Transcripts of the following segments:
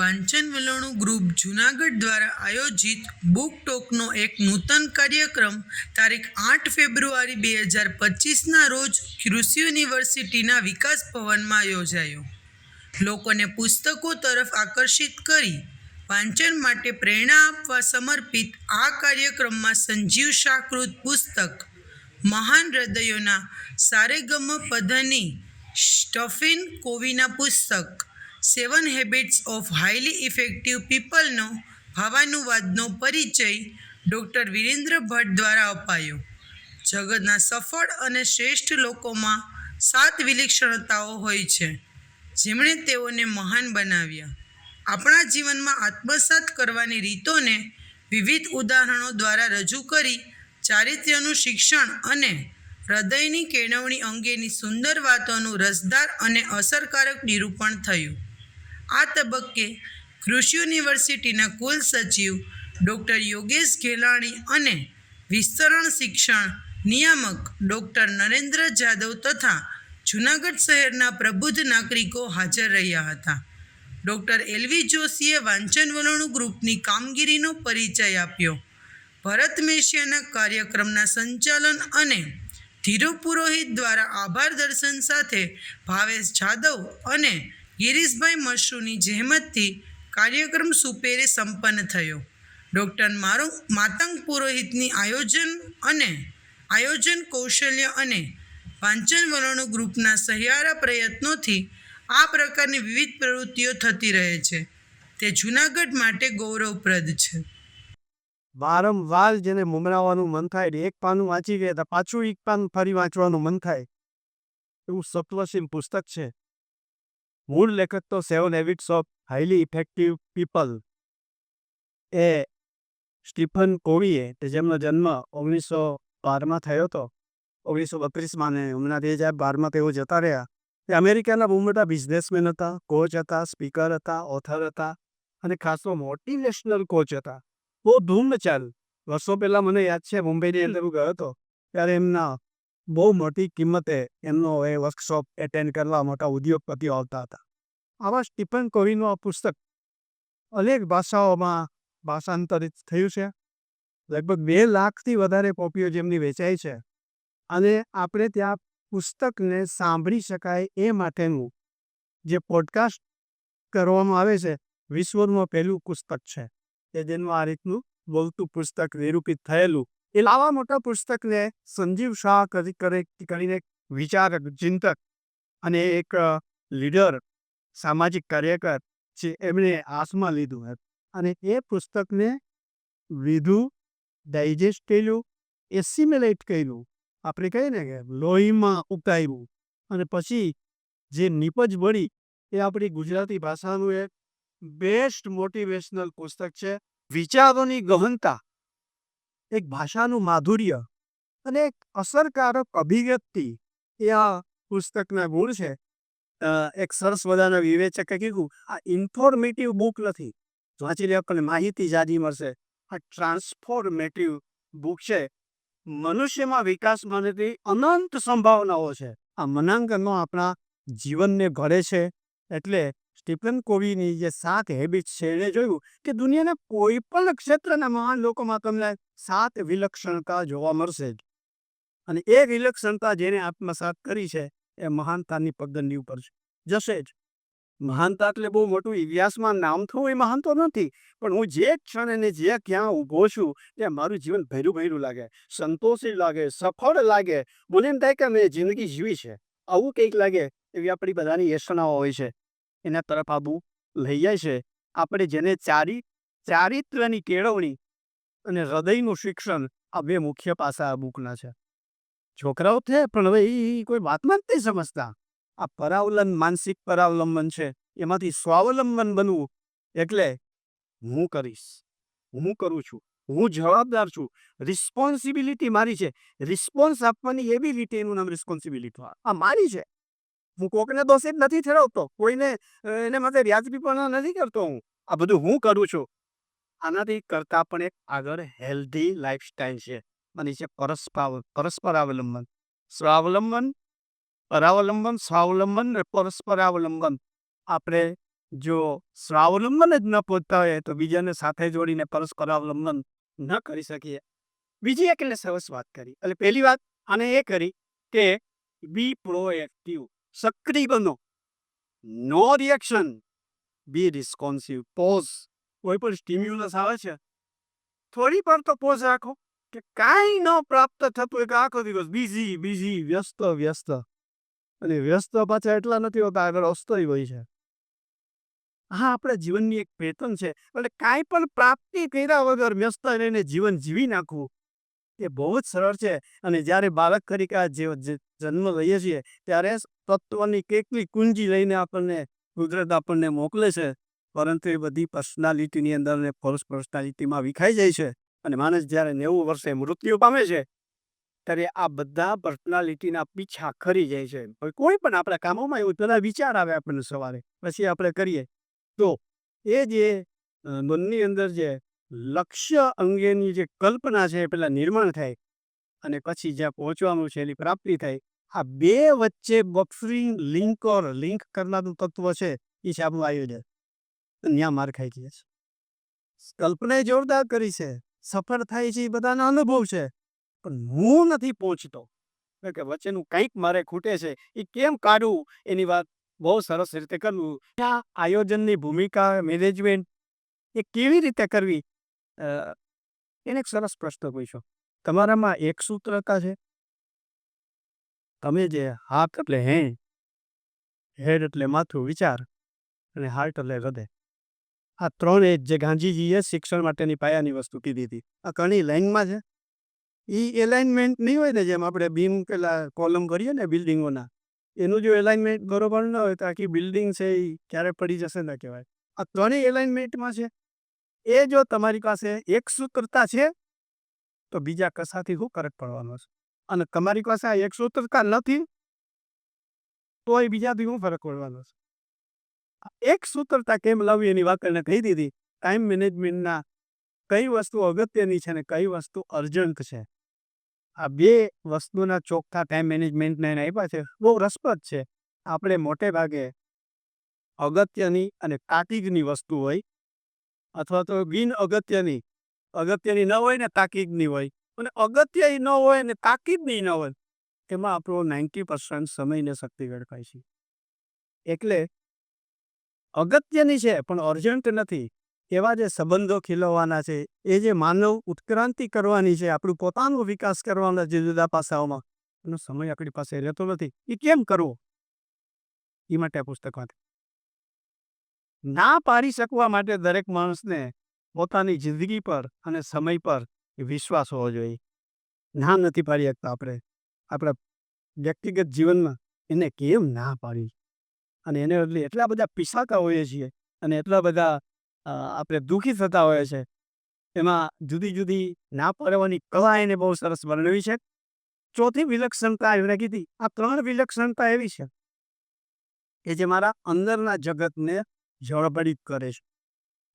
વાંચન વલણું ગ્રુપ જુનાગઢ દ્વારા આયોજિત બુક ટોકનો એક નૂતન કાર્યક્રમ તારીખ આઠ ફેબ્રુઆરી બે હજાર પચીસના રોજ કૃષિ યુનિવર્સિટીના વિકાસ ભવનમાં યોજાયો. લોકોને પુસ્તકો તરફ આકર્ષિત કરી વાંચન માટે પ્રેરણા આપવા સમર્પિત આ કાર્યક્રમમાં સંજીવ શાકૃત પુસ્તક, મહાન હૃદયોના સારેગમ પધની સ્ટફિન કોવિના પુસ્તક seven habits of highly effective પીપલનો ભાવાનુવાદનો પરિચય ડૉક્ટર વિરેન્દ્ર ભટ્ટ દ્વારા અપાયો. જગતના સફળ અને શ્રેષ્ઠ લોકોમાં સાત વિલક્ષણતાઓ હોય છે, જેમણે તેઓને મહાન બનાવ્યા. આપણા જીવનમાં આત્મસાત કરવાની રીતોને વિવિધ ઉદાહરણો દ્વારા રજૂ કરી ચારિત્ર્યનું શિક્ષણ અને હૃદયની કેળવણી અંગેની સુંદર વાતોનું રસદાર અને અસરકારક નિરૂપણ થયું. આ તબક્કે કૃષિ યુનિવર્સિટીના કુલ સચિવ ડૉક્ટર યોગેશ ઘેલાણી અને વિસ્તરણ શિક્ષણ નિયામક ડૉક્ટર નરેન્દ્ર જાદવ તથા જૂનાગઢ શહેરના પ્રબુદ્ધ નાગરિકો હાજર રહ્યા હતા. ડૉક્ટર એલવી જોશીએ વાંચન વલણું ગ્રુપની કામગીરીનો પરિચય આપ્યો. ભરત મેશિયાના કાર્યક્રમના સંચાલન અને ધીરુ પુરોહિત દ્વારા આભાર દર્શન સાથે ભાવેશ જાદવ અને ગિરીશભાઈ મશરૂની જહેમતથી કાર્યક્રમ સુપેરે સંપન્ન થયો. ડૉક્ટર મારો માતંગ પુરોહિતની આયોજન અને આયોજન કૌશલ્ય અને વાંચન વલણો ગ્રુપના સહિયારા પ્રયત્નોથી આ પ્રકારની વિવિધ પ્રવૃત્તિઓ થતી રહે છે. તે જૂનાગઢ માટે ગૌરવપ્રદ છે. વારંવાર જેને મુમરાવાનું મન થાય એક પાનું વાંચી ગયા પાછું એક પાન ફરી વાંચવાનું મન થાય. એવું સપ્તસીમ પુસ્તક છે. મૂળ લેખક તો seven habits of highly effective people. A Stephen કોવીએ કે જેમનો જન્મ ઓગણીસો બારમાં થયો હતો. ઓગણીસો બત્રીસમાં ને હમણાં બે હજાર બારમાં તેઓ જતા રહ્યા. તે અમેરિકાના બહુ મોટા બિઝનેસમેન હતા કોચ હતા સ્પીકર હતા ઓથર હતા અને ખાસો મોટિવેશનલ કોચ હતા. બહુ ધૂમ ચાલ વર્ષો પહેલાં મને યાદ છે મુંબઈની અંદર હું ગયો હતો ત્યારે એમના બહુ મોટી કિંમતે એમનો એ વર્કશોપ એટેન્ડ કરવા મોટા ઉદ્યોગપતિઓ આવતા હતા. આવા સ્ટીફન કોવિનું આ પુસ્તક અનેક ભાષાઓમાં ભાષાંતરિત થયું છે. લગભગ બે લાખથી વધારે કોપીઓ જેમની વેચાઈ છે. અને આપણે ત્યાં પુસ્તકને સાંભળી શકાય એ માટેનું જે પોડકાસ્ટ કરવામાં આવે છે, વિશ્વનું પહેલું પુસ્તક છે. કે જેનું આ રીતનું બોલતું પુસ્તક નિરૂપિત થયેલું એ લાવા મોટા પુસ્તકને સંજીવ શાહ કરી કરે કરીને વિચારક ચિંતક અને એક લીડર સામાજિક કાર્યકર જે એમણે હાથમાં લીધું હતું અને એ પુસ્તકને લીધું ડાયજેસ્ટ કર્યું એસિમ્યુલેટ કર્યું આપણે કહીએ ને કે લોહીમાં ઉતાર્યું અને પછી જે નિપજ બળી એ આપણી ગુજરાતી ભાષાનું એક બેસ્ટ મોટિવેશનલ પુસ્તક છે, વિચારોની ગહનતા। એક ભાષાનું માધુર્ય અને એક અસરકારક અભિવ્યક્તિ એ આ પુસ્તકના ગુણ છે. એક સરસ મજાના વિવેચકે કીધું, આ ઇન્ફોર્મેટિવ બુક નથી. વાંચી લે આપણને માહિતી જાજી મળશે. આ ટ્રાન્સફોર્મેટિવ બુક છે. મનુષ્યમાં વિકાસ માટેની અનંત સંભાવનાઓ છે. આ મનાંકનો આપણા જીવનને ઘડે છે. એટલે સ્ટીફન કોવીની જે સાત હેબિટ્સ છે એણે જોયું કે દુનિયાના કોઈ પણ ક્ષેત્રના મહાન લોકોમાં તમને સાત વિલક્ષણતા જોવા મળશે જ. અને એ વિલક્ષણતા જેને આત્મસાત કરી છે, એ મહાનતાની પગદંડી ઉપર છે જશે જ. મહાનતા એટલે બહુ મોટું ઇતિહાસમાં નામ થવું એ મહાન તો નથી, પણ હું જે ક્ષણ અને જે ક્યાં ઊભો છું ત્યાં મારું જીવન ભૈરું ભર્યું લાગે, સંતોષી લાગે, સફળ લાગે. મને એમ થાય કે મેં જિંદગી જીવી છે. આવું કંઈક લાગે એવી આપણી બધાની યશનાઓ હોય છે. એના તરફ આબુ લઈ જાય છે. આપણે જેને ચારી, ચારિત્ર્યની કેળવણી અને હૃદયનું શિક્ષણ આ બે મુખ્ય પાસા આ બુકના છે. છોકરાઓ છે, પણ હવે એ કોઈ વાતમાં નહીં સમજતા. આ પરાવલંબન માનસિક પરાવલંબન છે. એમાંથી સ્વાવલંબન બનવું એટલે હું કરીશ. હું કરું છું. હું જવાબદાર છું. રિસ્પોન્સિબિલિટી મારી છે. રિસ્પોન્સ આપવાની એબિલિટી એનું નામ રિસ્પોન્સિબિલિટી આ મારી છે. હું કોકને દોષિત નથી ઠેરવતો, કોઈને એને માટે વ્યાજબી પણ નથી કરતો હું. આ બધું હું કરું છું? આનાથી કરતાં પણ એક આગળ હેલ્ધી લાઈફસ્ટાઈલ છે. અને છે પરસ્પર પરસ્પર અવલંબન. સ્વાવલંબન, પરાવલંબન, સ્વાવલંબન ને પરસ્પર અવલંબન. આપણે જો સ્વાવલંબન જ ન પહોંચતા હોય તો બીજાને સાથે જોડીને પરસ્પર અવલંબન ન કરી શકીએ. બીજી એક એટલે સરસ વાત કરી. એટલે પહેલી વાત આને એ કરી કે બી પ્રોએક્ટિવ સક્રિય બનો no reaction be responsive pause કોઈ પણ સ્ટિમ્યુલસ આવે છે, થોડી વાર તો પોઝ રાખો કે કાંઈ ન પ્રાપ્ત થતું એક આખો દિવસ. બીઝી બીઝી વ્યસ્ત વ્યસ્ત. અને વ્યસ્ત પાછા એટલા નથી હોતા, આગળ અસ્તય હોય છે. હા, આપણા જીવનની એક પેટર્ન છે. એટલે કાંઈ પણ પ્રાપ્તિ કર્યા વગર વ્યસ્ત રહીને જીવન જીવી નાખવું એ બહુ જ સરળ છે. અને જ્યારે બાળક તરીકે આ જન્મ લઈએ છીએ, ત્યારે તત્વની કેટલી કુંજી લઈને આપણને કુદરત આપણને મોકલે છે. પરંતુ એ બધી પર્સનાલિટીની અંદર ને ફોલ્સ પર્સનાલિટીમાં વિખાઈ જાય છે. અને માણસ જ્યારે નેવું વર્ષે મૃત્યુ પામે છે, ત્યારે આ બધા પર્સનાલિટીના પીછા ખરી જાય છે. કોઈ પણ આપણા કામોમાં એવું પેલા વિચાર આવે આપણને સવારે, પછી આપણે કરીએ. તો એ જે મનની અંદર જે લક્ષ્ય અંગેની જે કલ્પના છે પેલા નિર્માણ થાય અને પછી જ્યાં પહોંચવાનું છે એની પ્રાપ્તિ થાય. આ બે વચ્ચે બફરિંગ લિંકર લિંક કરનારું તત્વ છે એ છે આપણું આયોજન. ત્યાં માર ખાઈ ગયા છે. કલ્પનાએ જોરદાર કરી છે. સફળ થાય છે એ બધાનો અનુભવ છે. પણ હું નથી પહોંચતો. કે વચ્ચેનું કંઈક મારે ખૂટે છે. એ કેમ કાઢવું એની વાત બહુ સરસ રીતે કરવું. આ આયોજનની ભૂમિકા મેનેજમેન્ટ એ કેવી રીતે કરવી? એને એક સરસ પ્રશ્ન પૂછ્યો તમારામાં એક સૂત્રતા છે? તમે જે હાથ એટલે હે, હેડ એટલે માથું, વિચાર અને હાર્ટ એટલે હૃદય. આ ત્રણ એજ જે ગાંધીજીએ શિક્ષણ માટેની પાયાની વસ્તુ કીધી હતી. આ ઘણી લાઇનમાં છે. એ એલાઇનમેન્ટ નહીં હોય ને જેમ આપણે બીમ પેલા કોલમ કરીએ ને બિલ્ડિંગોના, એનું જો એલાઇનમેન્ટ બરોબર ન હોય તો આખી બિલ્ડિંગ છે એ ક્યારે પડી જશે ન કહેવાય. આ ત્રણેય એલાઇનમેન્ટમાં છે. એ જો તમારી પાસે એક સૂત્રતા છે, તો બીજા કશાથી શું કરટ પડવાનો છે? અને તમારી પાસે આ એક સૂત્રતા નથી તો એ બીજાથી શું ફરક પડવાનો છે. એક સૂત્રતા કેમ લાવવી એની વાત એને કહી દીધી? ટાઈમ મેનેજમેન્ટના કઈ વસ્તુ અગત્યની છે ને કઈ વસ્તુ અર્જન્ટ છે? આ બે વસ્તુના ચોખ્ખા ટાઈમ મેનેજમેન્ટને આપ્યા છે. બહુ રસપ્રદ છે. આપણે મોટે ભાગે અગત્યની અને તાકીદની વસ્તુ હોય અથવા તો બિન અગત્યની અગત્યની ન હોય ને તાકીદની હોય. અને અગત્ય ન હોય ને તાકીદની ન હોય, એમાં આપણો નાઇન્ટી પર્સન્ટ સમય ને શક્તિ વેડફાય છે. એટલે અગત્યની છે, પણ અર્જન્ટ નથી. એવા જે સંબંધો ખીલવવાના છે, એ જે માનવ ઉત્ક્રાંતિ કરવાની છે, આપણું પોતાનો વિકાસ કરવાના જે જુદા પાસાઓમાં, એનો સમય આપણી પાસે રહેતો નથી. એ કેમ કરવો? એ માટે આ પુસ્તક વાંચે. ના પાડી શકવા માટે દરેક માણસને પોતાની જિંદગી પર અને સમય પર વિશ્વાસ હોવો જોઈએ. ના નથી પાડી શકતા આપણે. આપણા વ્યક્તિગત જીવનમાં એને કેમ ના પાડી? અને એને બદલે એટલા બધા પીસાતા હોઈએ છીએ અને એટલા બધા આપણે દુઃખી થતા હોઈએ છે. એમાં જુદી જુદી ના પાડવાની કલા એને બહુ સરસ વર્ણવી છે. ચોથી વિલક્ષણતા એમણે કીધી. આ ત્રણ વિલક્ષણતા એવી છે કે જે મારા અંદરના જગતને જળબડિત કરે છે.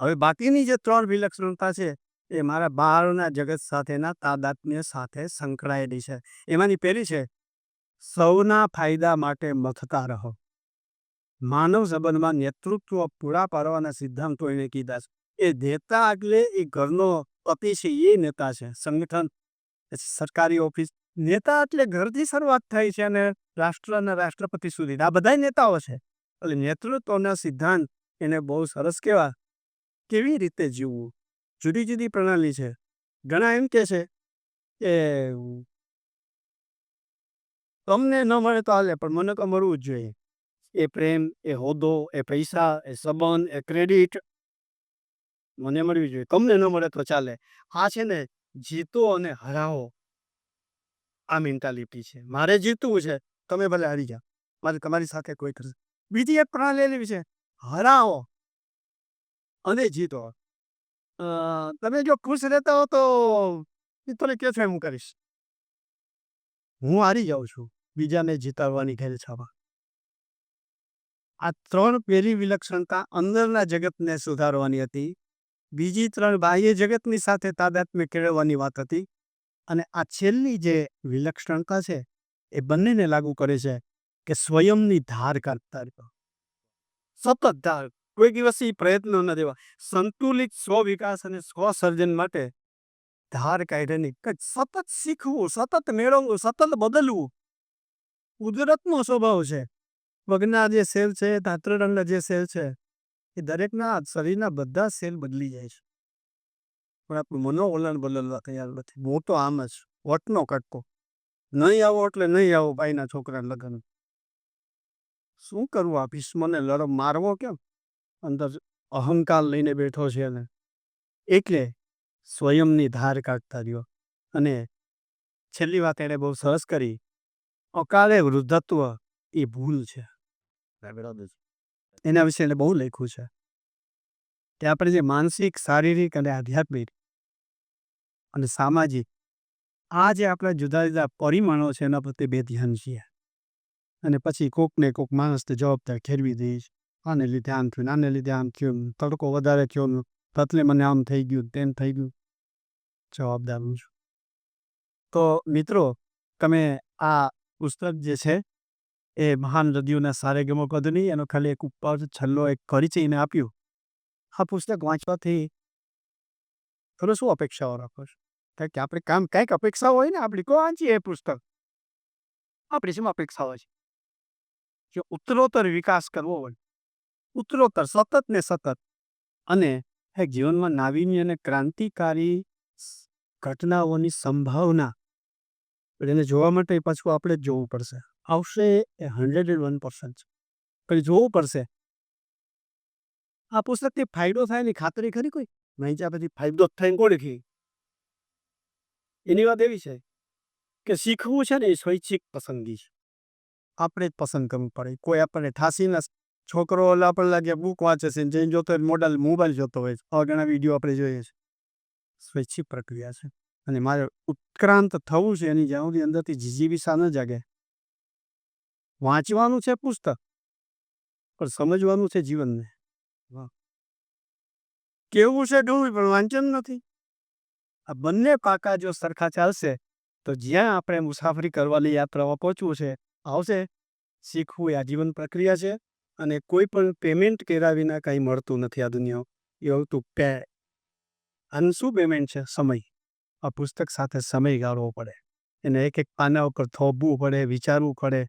હવે બાકીની જે ત્રણ વિલક્ષણતા છે, એ મારા બહારના જગત સાથેના તાદાત્મ્ય સાથે સંકળાયેલી છે. એમાંની પહેલી છે, સૌના ફાયદા માટે મથતા રહો. માનવ સંબંધમાં નેતૃત્વ પૂરા પાડવાના સિદ્ધાંતો એણે કીધા છે. એ નેતા એટલે એ ઘરનો પતિ છે, એ નેતા છે. સંગઠન, સરકારી ઓફિસ, નેતા એટલે ઘરથી શરૂઆત થાય છે અને રાષ્ટ્ર અને રાષ્ટ્રપતિ સુધી. આ બધા નેતાઓ છે. એટલે નેતૃત્વના સિદ્ધાંત એને બહુ સરસ કહેવા કેવી રીતે જીવવું? જુદી જુદી પ્રણાલી છે. ઘણા એમ કે છે કે, તમને ન મળે તો હાલે, પણ મને તો મળવું જ જોઈએ. એ પ્રેમ, એ હોદ્દો, એ પૈસા, એ સંબંધ, એ ક્રેડિટ, મને મળવી જોઈએ. તમને ન મળે તો ચાલે. આ છે ને, જીતો અને હરાવો. આ મેન્ટાલિટી છે. મારે જીતવું છે. તમે ભલે હારી જાઓ. મારે તમારી સાથે કોઈ કરશે બીજી એક પ્રણાલી એવી છે હરાવો. અને જીતો. તમે જો ખુશ રહેતા હો તો તને કે છે હું કરીશ. હું હારી જાઉં છું બીજાને જીતાડવાની ખેલ છાવા આ ત્રણ પહેલી વિલક્ષણતા અંદરના જગતને સુધારવાની હતી. બીજી ત્રણ બાહ્ય જગતની સાથે તાદાત્મ્ય કેળવવાની વાત હતી. અને આ છેલ્લી જે વિલક્ષણતા છે એ બંનેને લાગુ કરે છે કે સ્વયંની ધાર કાઢતા રહ્યો સતત ધાર કોઈ દિવસ એ પ્રયત્ન ન દેવા. સંતુલિત સ્વ વિકાસ અને સ્વ સર્જન માટે ધાર કાઢીને કંઈક સતત શીખવું, સતત મેળવવું, સતત બદલવું. કુદરતનો સ્વભાવ છે. પગના જે સેલ છે તાત્રરંગના જે સેલ છે, એ દરેકના શરીરના બધા સેલ બદલી જાય છે. પણ આપણું મનોવલણ બદલવા તૈયાર નથી. હું તો આમ જ વટનો કટકો. નહીં આવો એટલે નહીં આવો ભાઈના છોકરા લગ્ન શું કરવું આ ભીષ્મને લડ, મારવો કેમ? અંદર અહંકાર લઈને બેઠો છે ને એટલે સ્વયંની ધાર કાઢતા રહ્યો. અને છેલ્લી વાત એણે બહુ સરસ કરી. અકાળે વૃદ્ધત્વ એ ભૂલ છે. એના વિશે એને બહુ લખ્યું છે. કે આપણે જે માનસિક, શારીરિક અને આધ્યાત્મિક અને સામાજિક આ જે આપણા જુદા જુદા પરિમાણો છે એના પ્રત્યે બે ધ્યાન છીએ. અને પછી કોકને કોક માણસને જવાબદાર ખેરવી દઈશ આને લીધે આમ થયું આને લીધે આમ થયું તડકો વધારે થયો તતલે મને આમ થઈ ગયું તેમ થઈ ગયું. જવાબદાર હું છું. તો મિત્રો, તમે આ પુસ્તક જે છે, એ મહાન નદીઓના સારે ગમો કદની એનો ખાલી એક ઉપર છલ્લો એક પરિચયને આપ્યું. આ પુસ્તક વાંચવાથી તમે શું અપેક્ષાઓ રાખો છો? કારણ કે આપણે કામ, કંઈક અપેક્ષાઓ હોય ને આપણી, કોઈ વાંચીએ એ પુસ્તક. આપણી શું અપેક્ષાઓ છે? કે ઉત્તરોત્તર વિકાસ કરવો હોય. ઉત્તરોત્તર સતત ને સતત. અને એક જીવનમાં નાવીન્ય અને ક્રાંતિકારી ઘટનાઓની સંભાવના. એને જોવા માટે પાછું આપણે જ જોવું પડશે. આવશે એ હંડ્રેડ એન્ડ વન પર્સન્ટ પછી જોવું પડશે. આ પુસ્તકથી ફાયદો થાય એની ખાતરી ખરી કોઈ? નહીં જ્યાં પછી ફાયદો જ થાય કોણ લખી એની વાત એવી છે કે શીખવું છે ને એ સ્વૈચ્છિક પસંદગી છે. આપણે જ પસંદ કરવું પડે. કોઈ આપણને ઠાસીને છોકરો ઓલા આપણને લાગે, બુક વાંચે છે ને જઈને જોતો હોય મોડલ મોબાઈલ જોતો હોય છે. આવા વીડિયો આપણે જોઈએ છીએ સ્વૈચ્છિક પ્રક્રિયા છે. અને મારે ઉત્ક્રાંત થવું છે એની જ્યાં અંદરથી જીજીવિષા ન જાગે. વાંચવાનું છે પુસ્તક, પણ સમજવાનું છે જીવનને. કેવું છે ડૂબી પણ વાંચન નથી. આ બંને પાકા જો સરખા ચાલશે, તો જ્યાં આપણે મુસાફરી કરવાની યાત્રામાં પહોંચવું છે આવશે, શીખવું એ આ જીવન પ્રક્રિયા છે અને કોઈ પણ પેમેન્ટ કર્યા વિના કંઈ મળતું નથી આ દુનિયા એવું તું પે. આનું શું પેમેન્ટ છે? સમય. આ પુસ્તક સાથે સમય ગાળવો પડે. એને એક એક પાના ઉપર થોભવું પડે, વિચારવું પડે.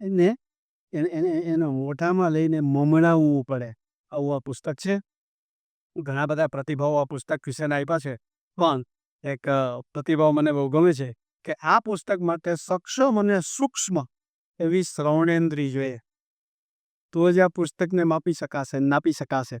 એને એને, એનો મોઢામાં લઈને મમણાવવું પડે. આવું આ પુસ્તક છે. ઘણા બધા પ્રતિભાવો આ પુસ્તક વિશેના આપ્યા છે. પણ એક પ્રતિભાવ મને બહુ ગમે છે કે આ પુસ્તક માટે સક્ષમ અને સૂક્ષ્મ એવી શ્રવણેન્દ્રી જોઈએ તો જ આ પુસ્તકને માપી શકાશે નાપી શકાશે.